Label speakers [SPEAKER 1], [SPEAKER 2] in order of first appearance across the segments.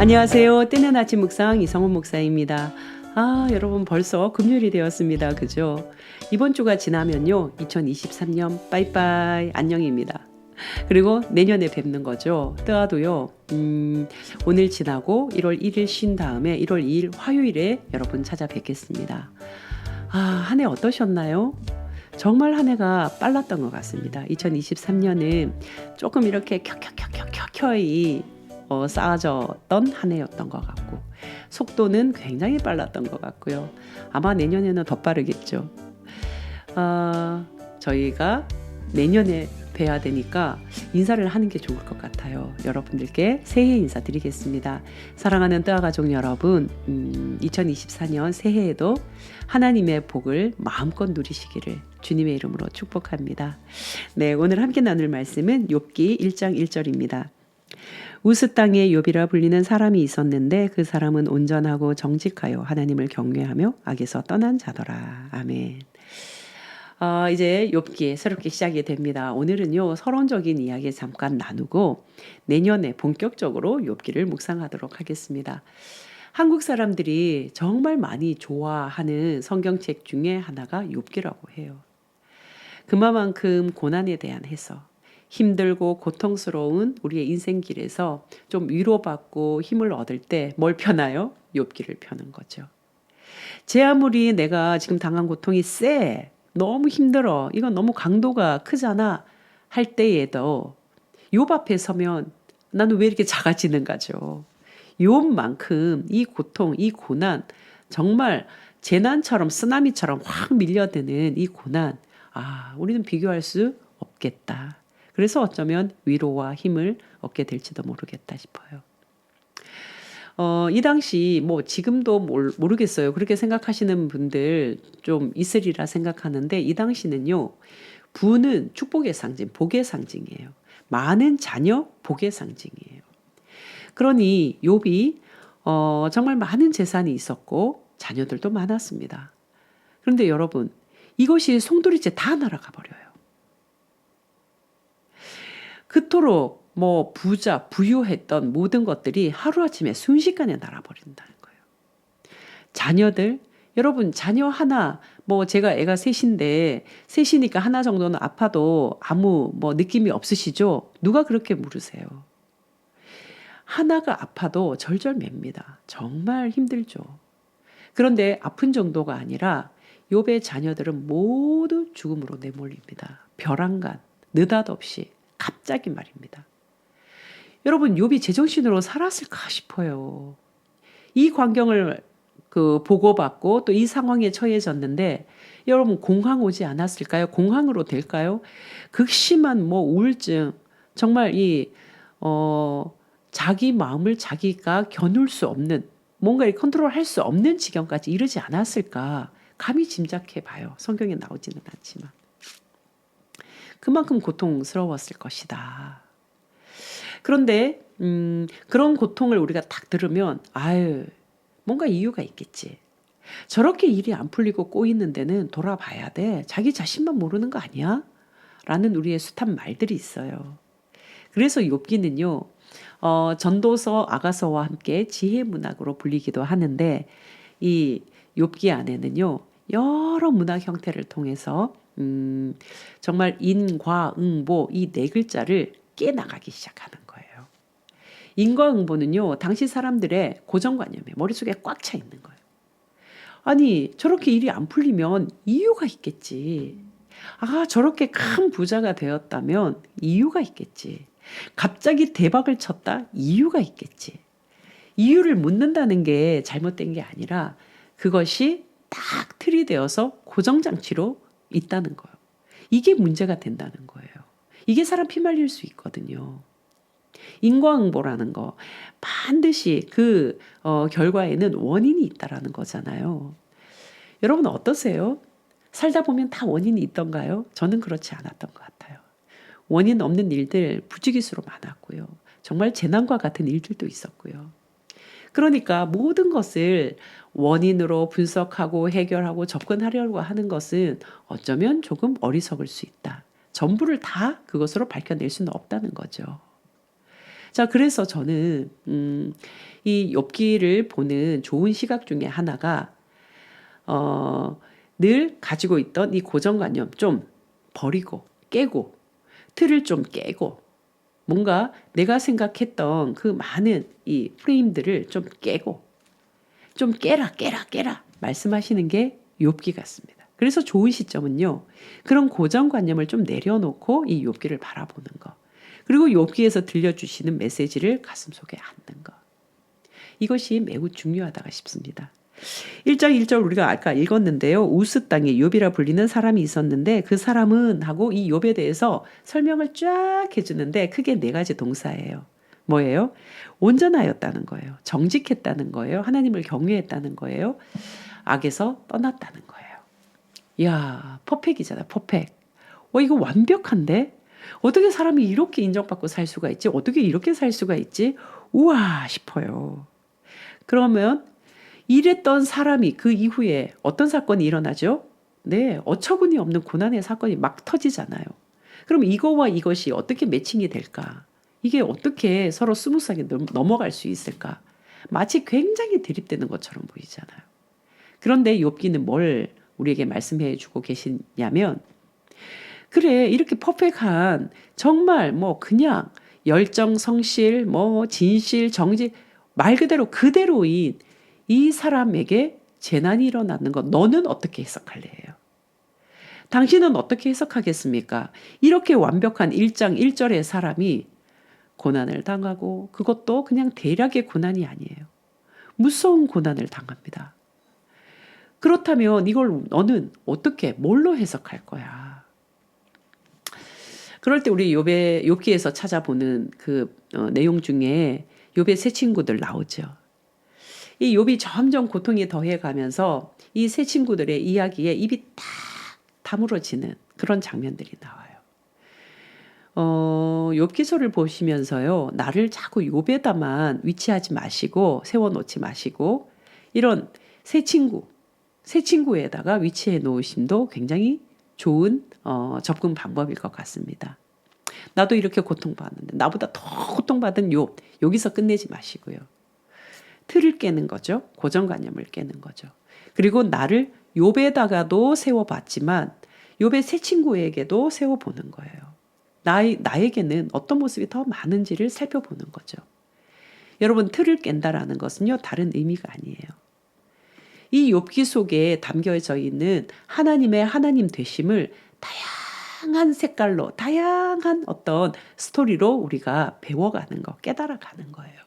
[SPEAKER 1] 안녕하세요. 뜨는 아침 묵상 이성훈 목사입니다. 아, 여러분 벌써 금요일이 되었습니다. 그죠? 이번 주가 지나면요. 2023년 빠이빠이 안녕입니다. 그리고 내년에 뵙는 거죠. 뜨아도요. 음, 오늘 지나고 1월 1일 쉰 다음에 1월 2일 화요일에 여러분 찾아뵙겠습니다. 아, 한 해 어떠셨나요? 정말 한 해가 빨랐던 것 같습니다. 2023년은 조금 이렇게 켜켜켜켜켜켜이 어, 쌓아졌던 한 해였던 것 같고 속도는 굉장히 빨랐던 것 같고요. 아마 내년에는 더 빠르겠죠. 어, 저희가 내년에 뵈야 되니까 인사를 하는 게 좋을 것 같아요. 여러분들께 새해 인사 드리겠습니다. 사랑하는 뜨아 가족 여러분, 음, 2024년 새해에도 하나님의 복을 마음껏 누리시기를 주님의 이름으로 축복합니다. 네, 오늘 함께 나눌 말씀은 욥기 1장 1절입니다. 우스 땅에 욥이라 불리는 사람이 있었는데 그 사람은 온전하고 정직하여 하나님을 경외하며 악에서 떠난 자더라. 아멘. 어, 이제 욥기 새롭게 시작이 됩니다. 오늘은요 서론적인 이야기 잠깐 나누고 내년에 본격적으로 욥기를 묵상하도록 하겠습니다. 한국 사람들이 정말 많이 좋아하는 성경책 중에 하나가 욥기라고 해요. 그만큼 고난에 대한 해석, 힘들고 고통스러운 우리의 인생길에서 좀 위로받고 힘을 얻을 때 뭘 펴나요? 욥기를 펴는 거죠. 제 아무리 내가 지금 당한 고통이 세, 너무 힘들어, 이건 너무 강도가 크잖아 할 때에도 욥 앞에 서면 나는 왜 이렇게 작아지는가죠. 욥만큼 이 고통, 이 고난, 정말 재난처럼 쓰나미처럼 확 밀려드는 이 고난, 아, 우리는 비교할 수 없겠다. 그래서 어쩌면 위로와 힘을 얻게 될지도 모르겠다 싶어요. 어, 이 당시 뭐 지금도 모르겠어요. 그렇게 생각하시는 분들 좀 있으리라 생각하는데 이 당시는요. 부는 축복의 상징, 복의 상징이에요. 많은 자녀, 복의 상징이에요. 그러니 욥이 어, 정말 많은 재산이 있었고 자녀들도 많았습니다. 그런데 여러분 이것이 송두리째 다 날아가 버려요. 그토록 뭐 부자, 부유했던 모든 것들이 하루아침에 순식간에 날아버린다는 거예요. 자녀들, 여러분, 자녀 하나, 뭐 제가 애가 셋인데, 셋이니까 하나 정도는 아파도 아무 뭐 느낌이 없으시죠? 누가 그렇게 물으세요? 하나가 아파도 절절맵니다. 정말 힘들죠. 그런데 아픈 정도가 아니라 욥의 자녀들은 모두 죽음으로 내몰립니다. 벼랑간 느닷없이 갑자기 말입니다. 여러분 욥이 제정신으로 살았을까 싶어요. 이 광경을 그 보고받고 또 이 상황에 처해졌는데 여러분 공황 오지 않았을까요? 공황으로 될까요? 극심한 뭐 우울증 정말 이 어, 자기 마음을 자기가 겨눌 수 없는 뭔가 를 컨트롤 할 수 없는 지경까지 이르지 않았을까 감히 짐작해 봐요. 성경에 나오지는 않지만. 그만큼 고통스러웠을 것이다. 그런데 음, 그런 고통을 우리가 딱 들으면 아유 뭔가 이유가 있겠지. 저렇게 일이 안 풀리고 꼬이는 데는 돌아봐야 돼. 자기 자신만 모르는 거 아니야? 라는 우리의 숱한 말들이 있어요. 그래서 욥기는요. 어, 전도서 아가서와 함께 지혜 문학으로 불리기도 하는데 이 욥기 안에는요. 여러 문학 형태를 통해서 음, 정말 인과응보 이 네 글자를 깨 나가기 시작하는 거예요. 인과응보는요, 당시 사람들의 고정관념에 머릿속에 꽉 차 있는 거예요. 아니, 저렇게 일이 안 풀리면 이유가 있겠지. 아, 저렇게 큰 부자가 되었다면 이유가 있겠지. 갑자기 대박을 쳤다? 이유가 있겠지. 이유를 묻는다는 게 잘못된 게 아니라 그것이 딱 틀이 되어서 고정장치로 있다는 거예요. 이게 문제가 된다는 거예요. 이게 사람 피말릴 수 있거든요. 인과응보라는 거 반드시 그 어, 결과에는 원인이 있다라는 거잖아요. 여러분 어떠세요? 살다 보면 다 원인이 있던가요? 저는 그렇지 않았던 것 같아요. 원인 없는 일들 부지기수로 많았고요. 정말 재난과 같은 일들도 있었고요. 그러니까 모든 것을 원인으로 분석하고 해결하고 접근하려고 하는 것은 어쩌면 조금 어리석을 수 있다. 전부를 다 그것으로 밝혀낼 수는 없다는 거죠. 자, 그래서 저는 음, 이 욥기를 보는 좋은 시각 중에 하나가 어, 늘 가지고 있던 이 고정관념 좀 버리고 깨고 틀을 좀 깨고 뭔가 내가 생각했던 그 많은 이 프레임들을 좀 깨고 좀 깨라 깨라 깨라 말씀하시는 게 욥기 같습니다. 그래서 좋은 시점은요. 그런 고정관념을 좀 내려놓고 이 욥기를 바라보는 거. 그리고 욥기에서 들려주시는 메시지를 가슴속에 안는 것. 이것이 매우 중요하다가 싶습니다. 1장 1절 우리가 아까 읽었는데요. 우스 땅에 욥이라 불리는 사람이 있었는데 그 사람은 하고 이 욥에 대해서 설명을 쫙 해주는데 크게 네 가지 동사예요. 뭐예요? 온전하였다는 거예요. 정직했다는 거예요. 하나님을 경외했다는 거예요. 악에서 떠났다는 거예요. 야, 퍼펙이잖아, 퍼펙. 어, 이거 완벽한데? 어떻게 사람이 이렇게 인정받고 살 수가 있지? 어떻게 이렇게 살 수가 있지? 우와 싶어요. 그러면 이랬던 사람이 그 이후에 어떤 사건이 일어나죠? 네, 어처구니 없는 고난의 사건이 막 터지잖아요. 그럼 이거와 이것이 어떻게 매칭이 될까? 이게 어떻게 서로 스무스하게 넘어갈 수 있을까? 마치 굉장히 대립되는 것처럼 보이잖아요. 그런데 욥기는 뭘 우리에게 말씀해 주고 계시냐면 그래 이렇게 퍼펙한 정말 뭐 그냥 열정 성실 뭐 진실 정직 말 그대로 그대로인 이 사람에게 재난이 일어나는 것 너는 어떻게 해석할래요? 당신은 어떻게 해석하겠습니까? 이렇게 완벽한 1장 1절의 사람이 고난을 당하고 그것도 그냥 대략의 고난이 아니에요. 무서운 고난을 당합니다. 그렇다면 이걸 너는 어떻게 뭘로 해석할 거야? 그럴 때 우리 욥의 욥기에서 찾아보는 그 어, 내용 중에 욥의 세 친구들 나오죠. 이 욥이 점점 고통이 더해 가면서 이 세 친구들의 이야기에 입이 딱 다물어지는 그런 장면들이 나와요. 어, 욥기서를 보시면서요. 나를 자꾸 욥에다만 위치하지 마시고 세워 놓지 마시고 이런 새 친구 새 친구에다가 위치해 놓으심도 굉장히 좋은 어, 접근 방법일 것 같습니다. 나도 이렇게 고통받는데 나보다 더 고통받은 욥 여기서 끝내지 마시고요. 틀을 깨는 거죠. 고정관념을 깨는 거죠. 그리고 나를 욥에다가도 세워봤지만 욥의 새 친구에게도 세워보는 거예요. 나, 나에게는 어떤 모습이 더 많은지를 살펴보는 거죠. 여러분 틀을 깬다라는 것은요 다른 의미가 아니에요. 이 욥기 속에 담겨져 있는 하나님의 하나님 되심을 다양한 색깔로 다양한 어떤 스토리로 우리가 배워가는 거, 깨달아가는 거예요.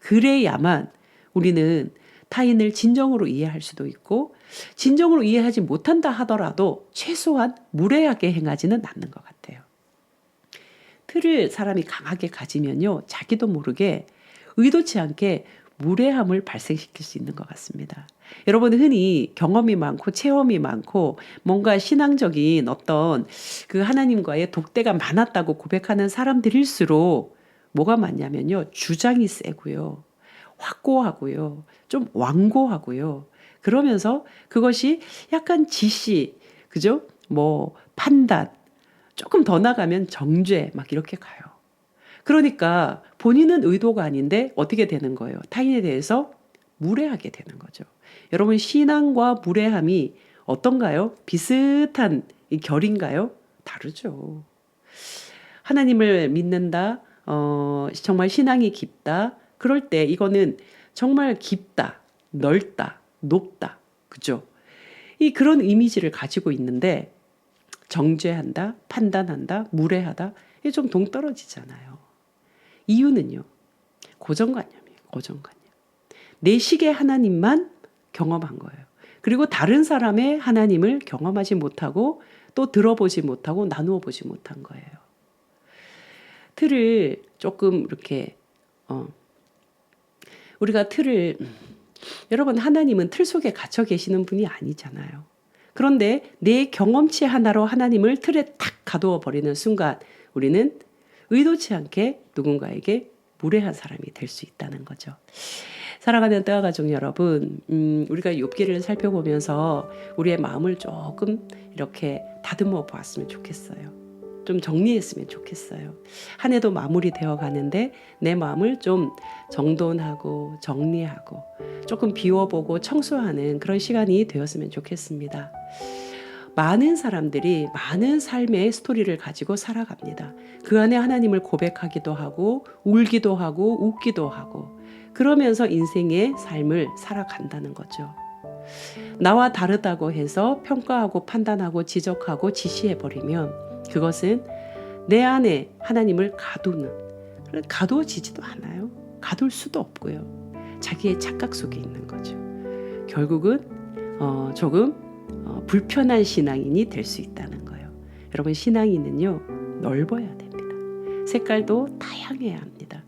[SPEAKER 1] 그래야만 우리는 타인을 진정으로 이해할 수도 있고 진정으로 이해하지 못한다 하더라도 최소한 무례하게 행하지는 않는 것 같아요. 틀을 사람이 강하게 가지면요, 자기도 모르게 의도치 않게 무례함을 발생시킬 수 있는 것 같습니다. 여러분 흔히 경험이 많고 체험이 많고 뭔가 신앙적인 어떤 그 하나님과의 독대가 많았다고 고백하는 사람들일수록 뭐가 많냐면요. 주장이 세고요. 확고하고요. 좀 완고하고요. 그러면서 그것이 약간 지시, 그죠? 뭐 판단, 조금 더 나가면 정죄 막 이렇게 가요. 그러니까 본인은 의도가 아닌데 어떻게 되는 거예요? 타인에 대해서 무례하게 되는 거죠. 여러분 신앙과 무례함이 어떤가요? 비슷한 결인가요? 다르죠. 하나님을 믿는다. 어, 정말 신앙이 깊다. 그럴 때 이거는 정말 깊다, 넓다, 높다. 그죠? 이 그런 이미지를 가지고 있는데 정죄한다, 판단한다, 무례하다. 이게 좀 동떨어지잖아요. 이유는요. 고정관념이에요. 고정관념. 내 식의 하나님만 경험한 거예요. 그리고 다른 사람의 하나님을 경험하지 못하고 또 들어보지 못하고 나누어 보지 못한 거예요. 틀을 조금 이렇게 어 우리가 틀을 여러분 하나님은 틀 속에 갇혀 계시는 분이 아니잖아요. 그런데 내 경험치 하나로 하나님을 틀에 탁 가두어 버리는 순간 우리는 의도치 않게 누군가에게 무례한 사람이 될 수 있다는 거죠. 사랑하는 뜨아 가족 여러분, 음, 우리가 욥기를 살펴보면서 우리의 마음을 조금 이렇게 다듬어 보았으면 좋겠어요. 좀 정리했으면 좋겠어요. 한 해도 마무리되어 가는데 내 마음을 좀 정돈하고 정리하고 조금 비워보고 청소하는 그런 시간이 되었으면 좋겠습니다. 많은 사람들이 많은 삶의 스토리를 가지고 살아갑니다. 그 안에 하나님을 고백하기도 하고 울기도 하고 웃기도 하고 그러면서 인생의 삶을 살아간다는 거죠. 나와 다르다고 해서 평가하고 판단하고 지적하고 지시해 버리면 그것은 내 안에 하나님을 가두는 가두어지지도 않아요. 가둘 수도 없고요. 자기의 착각 속에 있는 거죠. 결국은 어, 조금 어, 불편한 신앙인이 될 수 있다는 거예요. 여러분 신앙인은요 넓어야 됩니다. 색깔도 다양해야 합니다.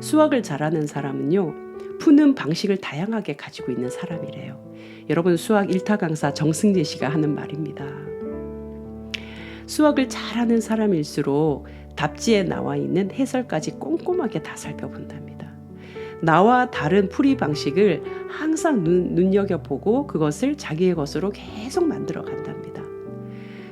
[SPEAKER 1] 수학을 잘하는 사람은요 푸는 방식을 다양하게 가지고 있는 사람이래요. 여러분 수학 1타 강사 정승재 씨가 하는 말입니다. 수학을 잘하는 사람일수록 답지에 나와 있는 해설까지 꼼꼼하게 다 살펴본답니다. 나와 다른 풀이 방식을 항상 눈, 눈여겨보고 그것을 자기의 것으로 계속 만들어 간답니다.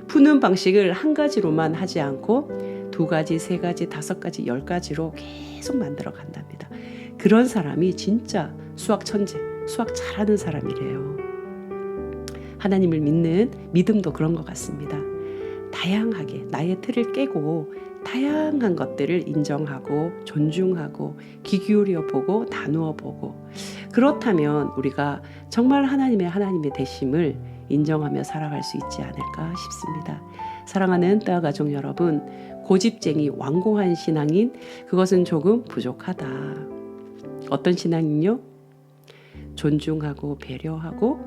[SPEAKER 1] 푸는 방식을 한 가지로만 하지 않고 두 가지, 세 가지, 다섯 가지, 열 가지로 계속 만들어 간답니다. 그런 사람이 진짜 수학 천재, 수학 잘하는 사람이래요. 하나님을 믿는 믿음도 그런 것 같습니다. 다양하게 나의 틀을 깨고 다양한 것들을 인정하고 존중하고 귀 기울여 보고 나누어 보고 그렇다면 우리가 정말 하나님의 하나님의 되심을 인정하며 살아갈 수 있지 않을까 싶습니다. 사랑하는 따 가족 여러분, 고집쟁이 완고한 신앙인 그것은 조금 부족하다. 어떤 신앙인요? 존중하고 배려하고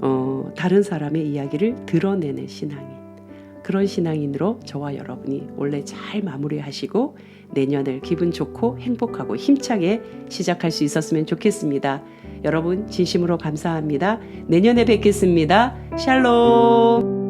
[SPEAKER 1] 어, 다른 사람의 이야기를 드러내는 신앙인. 그런 신앙인으로 저와 여러분이 올해 잘 마무리하시고 내년을 기분 좋고 행복하고 힘차게 시작할 수 있었으면 좋겠습니다. 여러분 진심으로 감사합니다. 내년에 뵙겠습니다. 샬롬.